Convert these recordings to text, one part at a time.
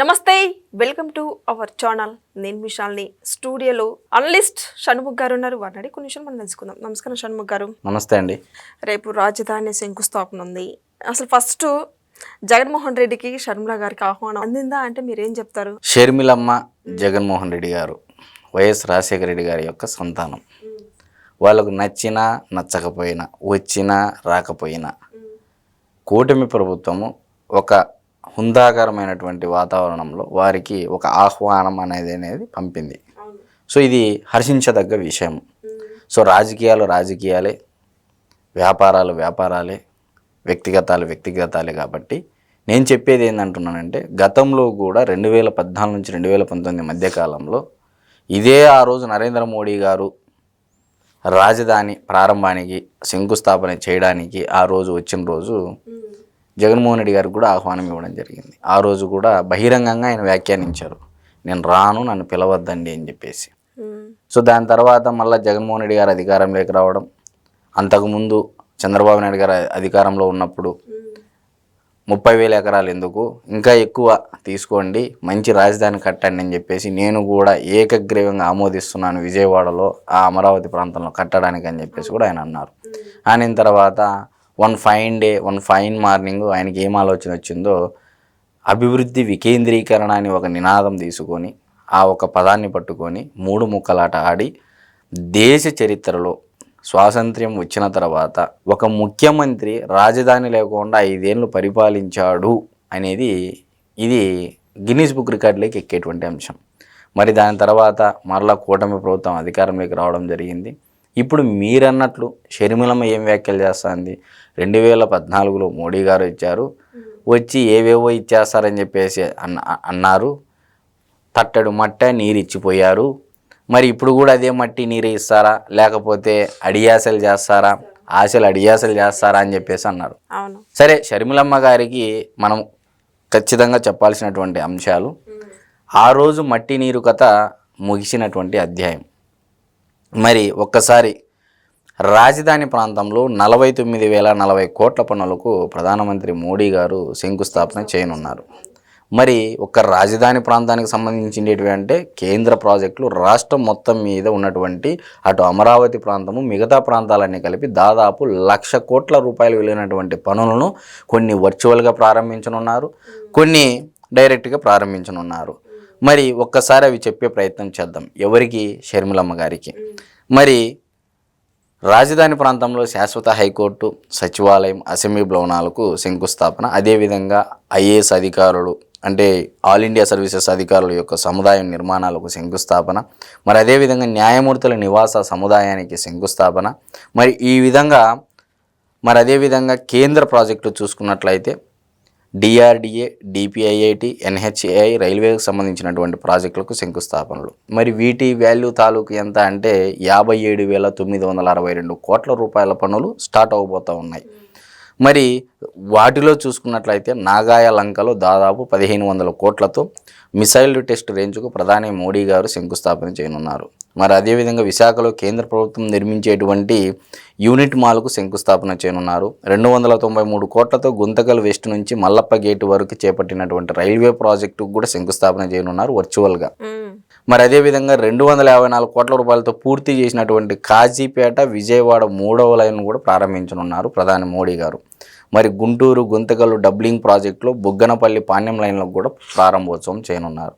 నమస్తే welcome to our channel. నేను విశాల్ని స్టూడియోలో అనలిస్ట్ షణ్ముఖ్ గారు ఉన్నారు. వారిని కొన్ని విషయాలు మనం తెలుసుకుందాం. నమస్కారం షణ్ముఖ్ గారు. నమస్తే అండి. రేపు రాజధాని శంకుస్థాపన ఉంది. అసలు ఫస్ట్ జగన్మోహన్ రెడ్డికి షర్మిల గారికి ఆహ్వానం అందిందా అంటే మీరేం చెప్తారు? షర్మిలమ్మ జగన్మోహన్ రెడ్డి గారు వైఎస్ రాజశేఖర రెడ్డి గారి యొక్క సంతానం. వాళ్ళకు నచ్చినా నచ్చకపోయినా వచ్చినా రాకపోయినా కూటమి ప్రభుత్వము ఒక హుందాకరమైనటువంటి వాతావరణంలో వారికి ఒక ఆహ్వానం అనేది అనేది పంపింది. సో ఇది హర్షించదగ్గ విషయం. సో రాజకీయాలు రాజకీయాలే వ్యాపారాలు వ్యాపారాలే వ్యక్తిగతాలు వ్యక్తిగతాలే కాబట్టి నేను చెప్పేది ఏంటంటున్నానంటే గతంలో కూడా రెండు వేల పద్నాలుగు నుంచి రెండు వేల పంతొమ్మిది మధ్యకాలంలో ఇదే ఆ రోజు నరేంద్ర మోడీ గారు రాజధాని ప్రారంభానికి శంకుస్థాపన చేయడానికి ఆ రోజు వచ్చిన రోజు జగన్మోహన్ రెడ్డి గారికి కూడా ఆహ్వానం ఇవ్వడం జరిగింది. ఆ రోజు కూడా బహిరంగంగా ఆయన వ్యాఖ్యానించారు. నేను రాను నన్ను పిలవద్దండి అని చెప్పేసి. సో దాని తర్వాత మళ్ళీ జగన్మోహన్ రెడ్డి గారు అధికారంలోకి రావడం అంతకుముందు చంద్రబాబు నాయుడు గారు అధికారంలో ఉన్నప్పుడు ముప్పై వేల ఎకరాలు ఎందుకు? ఇంకా ఎక్కువ తీసుకోండి మంచి రాజధాని కట్టండి అని చెప్పేసి నేను కూడా ఏకగ్రీవంగా ఆమోదిస్తున్నాను విజయవాడలో ఆ అమరావతి ప్రాంతంలో కట్టడానికి అని చెప్పేసి కూడా ఆయన అన్నారు. ఆయన తర్వాత one fine day one fine morning ఆయనకి ఏం ఆలోచన వచ్చిందో అభివృద్ధి వికేంద్రీకరణ అని ఒక నినాదం తీసుకొని ఆ ఒక పదాన్ని పట్టుకొని మూడు ముక్కలాట ఆడి దేశ చరిత్రలో స్వాతంత్ర్యం వచ్చిన తర్వాత ఒక ముఖ్యమంత్రి రాజధాని లేకుండా ఐదేళ్ళు పరిపాలించాడు అనేది ఇది గిన్నీస్ బుక్ రికార్డులోకి ఎక్కేటువంటి అంశం. మరి దాని తర్వాత మరలా కూటమి ప్రభుత్వం అధికారంలోకి రావడం జరిగింది. ఇప్పుడు మీరన్నట్లు షర్మిలమ్మ ఏం వ్యాఖ్యలు చేస్తుంది? రెండు వేల పద్నాలుగులో మోడీ గారు ఇచ్చారు. వచ్చి ఏవేవో ఇచ్చేస్తారని చెప్పేసి అన్న అన్నారు. తట్టడు మట్ట నీరు ఇచ్చిపోయారు మరి ఇప్పుడు కూడా అదే మట్టి నీరు ఇస్తారా? లేకపోతే అడియాసలు చేస్తారా? ఆశలు అడియాసలు చేస్తారా అని చెప్పేసి అన్నారు. సరే షర్మిలమ్మ గారికి మనం ఖచ్చితంగా చెప్పాల్సినటువంటి అంశాలు. ఆ రోజు మట్టి నీరు కథ ముగిసినటువంటి అధ్యాయం. మరి ఒక్కసారి రాజధాని ప్రాంతంలో నలభై తొమ్మిది వేల నలభై కోట్ల పనులకు ప్రధానమంత్రి మోడీ గారు శంకుస్థాపన చేయనున్నారు. మరి ఒక్క రాజధాని ప్రాంతానికి సంబంధించినవి అంటే కేంద్ర ప్రాజెక్టులు రాష్ట్రం మొత్తం మీద ఉన్నటువంటి అటు అమరావతి ప్రాంతము మిగతా ప్రాంతాలన్నీ కలిపి దాదాపు లక్ష కోట్ల రూపాయలు వెళ్ళినటువంటి పనులను కొన్ని వర్చువల్గా ప్రారంభించనున్నారు. కొన్ని డైరెక్ట్గా ప్రారంభించనున్నారు. మరి ఒక్కసారి అవి చెప్పే ప్రయత్నం చేద్దాం. ఎవరికి? షర్మిలమ్మ గారికి. మరి రాజధాని ప్రాంతంలో శాశ్వత హైకోర్టు సచివాలయం అసెంబ్లీ భవనాలకు శంకుస్థాపన అదేవిధంగా ఐఏఎస్ అధికారులు అంటే ఆల్ ఇండియా సర్వీసెస్ అధికారుల యొక్క సముదాయం నిర్మాణాలకు శంకుస్థాపన మరి అదేవిధంగా న్యాయమూర్తుల నివాస సముదాయానికి శంకుస్థాపన మరి ఈ విధంగా మరి అదేవిధంగా కేంద్ర ప్రాజెక్టులు చూసుకున్నట్లయితే డిఆర్డిఏ డిపిఐఐటి ఎన్హెచ్ఏఐ రైల్వేకి సంబంధించినటువంటి ప్రాజెక్టులకు శంకుస్థాపనలు. మరి వీటి వాల్యూ తాలూకు ఎంత అంటే యాభై ఏడు వేల తొమ్మిది వందల అరవై రెండు కోట్ల రూపాయల పనులు స్టార్ట్ అవబోతూ ఉన్నాయి. మరి వాటిలో చూసుకున్నట్లయితే నాగాయ లంకలో దాదాపు పదిహేను వందల కోట్లతో మిసైల్ టెస్ట్ రేంజ్కు ప్రధాని మోడీ గారు శంకుస్థాపన చేయనున్నారు. మరి అదేవిధంగా విశాఖలో కేంద్ర ప్రభుత్వం నిర్మించేటువంటి యూనిట్ మాల్కు శంకుస్థాపన చేయనున్నారు. రెండు వందల తొంభై మూడు కోట్లతో గుంతకల్ వెస్ట్ నుంచి మల్లప్ప గేటు వరకు చేపట్టినటువంటి రైల్వే ప్రాజెక్టుకు కూడా శంకుస్థాపన చేయనున్నారు వర్చువల్గా. మరి అదేవిధంగా రెండు వందల యాభై నాలుగు కోట్ల రూపాయలతో పూర్తి చేసినటువంటి కాజీపేట విజయవాడ మూడవ లైన్ కూడా ప్రారంభించనున్నారు ప్రధాని మోడీ గారు. మరి గుంటూరు గుంతకల్లు డబ్లింగ్ ప్రాజెక్టులో బుగ్గనపల్లి పాణ్యం లైన్లకు కూడా ప్రారంభోత్సవం చేయనున్నారు.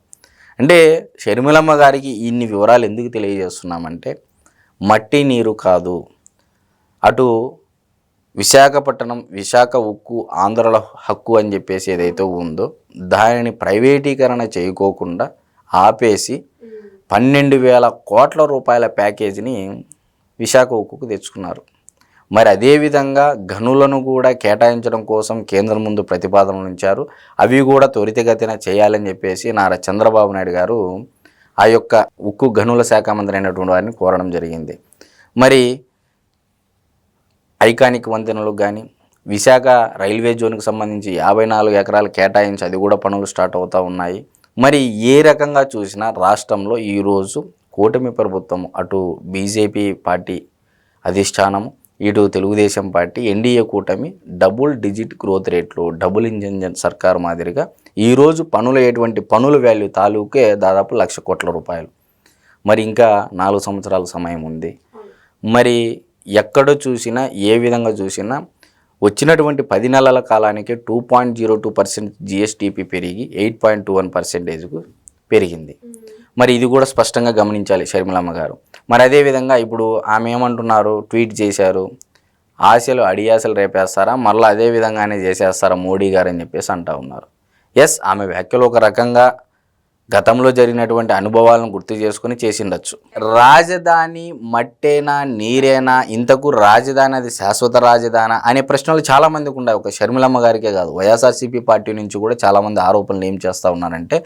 అంటే షర్మిలమ్మ గారికి ఇన్ని వివరాలు ఎందుకు తెలియజేస్తున్నామంటే మట్టి నీరు కాదు. అటు విశాఖపట్నం విశాఖ ఉక్కు ఆంధ్రల హక్కు అని చెప్పేసి ఏదైతే ఉందో దానిని ప్రైవేటీకరణ చేయకోకుండా ఆపేసి పన్నెండు వేల కోట్ల రూపాయల ప్యాకేజీని విశాఖ ఉక్కుకు తెచ్చుకున్నారు. మరి అదేవిధంగా గనులను కూడా కేటాయించడం కోసం కేంద్రం ముందు ప్రతిపాదనలు ఉంచారు. అవి కూడా త్వరితగతిన చేయాలని చెప్పేసి నారా చంద్రబాబు నాయుడు గారు ఆ యొక్క ఉక్కు గనుల శాఖ మంత్రి అయినటువంటి వారిని కోరడం జరిగింది. మరి ఐకానిక్ వంతెనలకు కానీ విశాఖ రైల్వే జోన్కి సంబంధించి యాభై నాలుగు ఎకరాలు కేటాయించి అది కూడా పనులు స్టార్ట్ అవుతూ ఉన్నాయి. మరి ఏ రకంగా చూసినా రాష్ట్రంలో ఈరోజు కూటమి ప్రభుత్వం అటు బీజేపీ పార్టీ అధిష్టానము ఇటు తెలుగుదేశం పార్టీ ఎన్డీఏ కూటమి డబుల్ డిజిట్ గ్రోత్ రేట్లు డబుల్ ఇంజన్ సర్కార్ మాదిరిగా ఈరోజు పనులు ఎటువంటి పనుల వాల్యూ తాలూకే దాదాపు లక్ష కోట్ల రూపాయలు. మరి ఇంకా నాలుగు సంవత్సరాల సమయం ఉంది. మరి ఎక్కడ చూసినా ఏ విధంగా చూసినా వచ్చినటువంటి పది నెలల కాలానికి two point zero two percent GSDP పెరిగి ఎయిట్ పాయింట్ టూ వన్ పర్సెంటేజ్కు పెరిగింది. మరి ఇది కూడా స్పష్టంగా గమనించాలి షర్మిలమ్మ గారు. మరి అదేవిధంగా ఇప్పుడు ఆమె ఏమంటున్నారు ట్వీట్ చేశారు ఆశలు అడియాసలు రేపేస్తారా మళ్ళీ అదే విధంగానే చేసేస్తారా మోడీ గారు అని చెప్పేసి అంటా ఉన్నారు. ఎస్ ఆమె వ్యాఖ్యలు ఒక రకంగా గతంలో జరిగినటువంటి అనుభవాలను గుర్తు చేసుకుని చేసిండొచ్చు. రాజధాని మట్టేనా నీరేనా ఇంతకు రాజధాని అది శాశ్వత రాజధాని అనే ప్రశ్నలు చాలా మందికి ఉన్నాయి ఒక షర్మిలమ్మ గారికే కాదు. వైఎస్ఆర్సీపీ పార్టీ నుంచి కూడా చాలామంది ఆరోపణలు ఏం చేస్తూ ఉన్నారంటే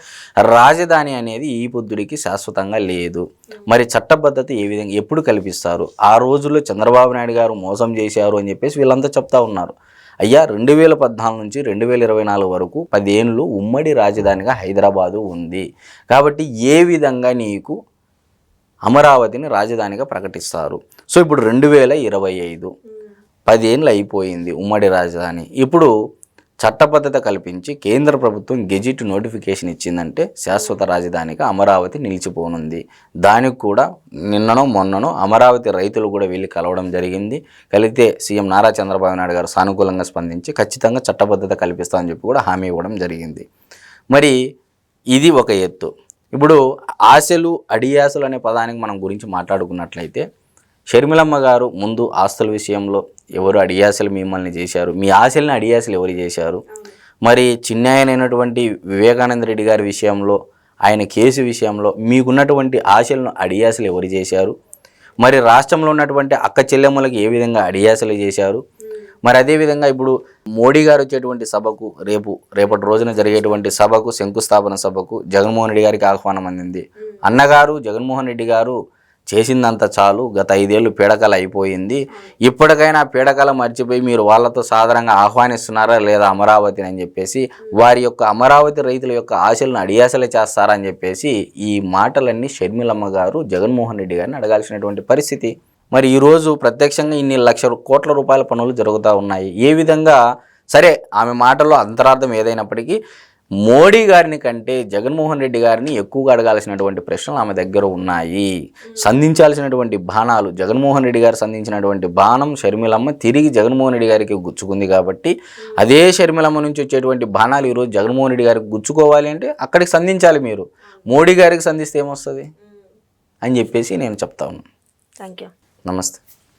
రాజధాని అనేది ఈ బుద్ధుడికి శాశ్వతంగా లేదు. మరి చట్టబద్ధత ఏ విధంగా ఎప్పుడు కల్పిస్తారు? ఆ రోజుల్లో చంద్రబాబు నాయుడు గారు మోసం చేశారు అని చెప్పేసి వీళ్ళంతా చెప్తా ఉన్నారు. అయ్యా రెండు వేల పద్నాలుగు నుంచి రెండు వేల ఇరవై నాలుగు వరకు పదేళ్ళు ఉమ్మడి రాజధానిగా హైదరాబాదు ఉంది. కాబట్టి ఏ విధంగా నీకు అమరావతిని రాజధానిగా ప్రకటిస్తారు? సో ఇప్పుడు రెండు వేల ఇరవై ఐదు పదేళ్ళు అయిపోయింది ఉమ్మడి రాజధాని. ఇప్పుడు చట్టబద్ధత కల్పించి కేంద్ర ప్రభుత్వం గెజిట్ నోటిఫికేషన్ ఇచ్చిందంటే శాశ్వత రాజధానిగా అమరావతి నిలిచిపోనుంది. దానికి కూడా నిన్ననో మొన్ననో అమరావతి రైతులు కూడా వెళ్ళి కలవడం జరిగింది. కలిగితే సీఎం నారా చంద్రబాబు నాయుడు గారు సానుకూలంగా స్పందించి ఖచ్చితంగా చట్టబద్ధత కల్పిస్తామని చెప్పి కూడా హామీ ఇవ్వడం జరిగింది. మరి ఇది ఒక ఎత్తు. ఇప్పుడు ఆశలు అడియాసలు అనే పదానికి మనం గురించి మాట్లాడుకున్నట్లయితే షర్మిలమ్మ గారు ముందు ఆస్తుల విషయంలో ఎవరు అడియాసలు మిమ్మల్ని చేశారు? మీ ఆశల్ని అడియాసలు ఎవరు చేశారు? మరి చిన్నాయనైనటువంటి వివేకానంద రెడ్డి గారి విషయంలో ఆయన కేసు విషయంలో మీకున్నటువంటి ఆశలను అడియాసలు ఎవరు చేశారు? మరి రాష్ట్రంలో ఉన్నటువంటి అక్క చెల్లెమ్మలకు ఏ విధంగా అడియాసలు చేశారు? మరి అదేవిధంగా ఇప్పుడు మోడీ గారు వచ్చేటువంటి సభకు రేపు రేపటి రోజున జరిగేటువంటి సభకు శంకుస్థాపన సభకు జగన్మోహన్ రెడ్డి గారికి ఆహ్వానం అందింది. అన్నగారు జగన్మోహన్ రెడ్డి గారు చేసిందంత చాలు. గత ఐదేళ్ళు పీడకలు అయిపోయింది. ఇప్పటికైనా పీడకలు మర్చిపోయి మీరు వాళ్ళతో సాధారణంగా ఆహ్వానిస్తున్నారా లేదా అమరావతిని అని చెప్పేసి వారి యొక్క అమరావతి రైతుల యొక్క ఆశలను అడియాసలు చేస్తారా అని చెప్పేసి ఈ మాటలన్నీ షర్మిలమ్మ గారు జగన్మోహన్ రెడ్డి గారిని అడగాల్సినటువంటి పరిస్థితి. మరి ఈరోజు ప్రత్యక్షంగా ఇన్ని లక్ష కోట్ల రూపాయల పనులు జరుగుతూ ఉన్నాయి. ఏ విధంగా సరే ఆమె మాటలో అంతరార్థం ఏదైనప్పటికీ మోడీ గారిని కంటే జగన్మోహన్ రెడ్డి గారిని ఎక్కువగా అడగాల్సినటువంటి ప్రశ్నలు ఆమె దగ్గర ఉన్నాయి. సంధించాల్సినటువంటి బాణాలు జగన్మోహన్ రెడ్డి గారు సంధించినటువంటి బాణం షర్మిలమ్మ తిరిగి జగన్మోహన్ రెడ్డి గారికి గుచ్చుకుంది కాబట్టి అదే షర్మిలమ్మ నుంచి వచ్చేటువంటి బాణాలు ఈరోజు జగన్మోహన్ రెడ్డి గారికి గుచ్చుకోవాలి అంటే అక్కడికి సంధించాలి మీరు. మోడీ గారికి సంధిస్తే ఏమొస్తుంది? అని చెప్పేసి నేను చెప్తా ఉన్నాను. థ్యాంక్ యూ నమస్తే.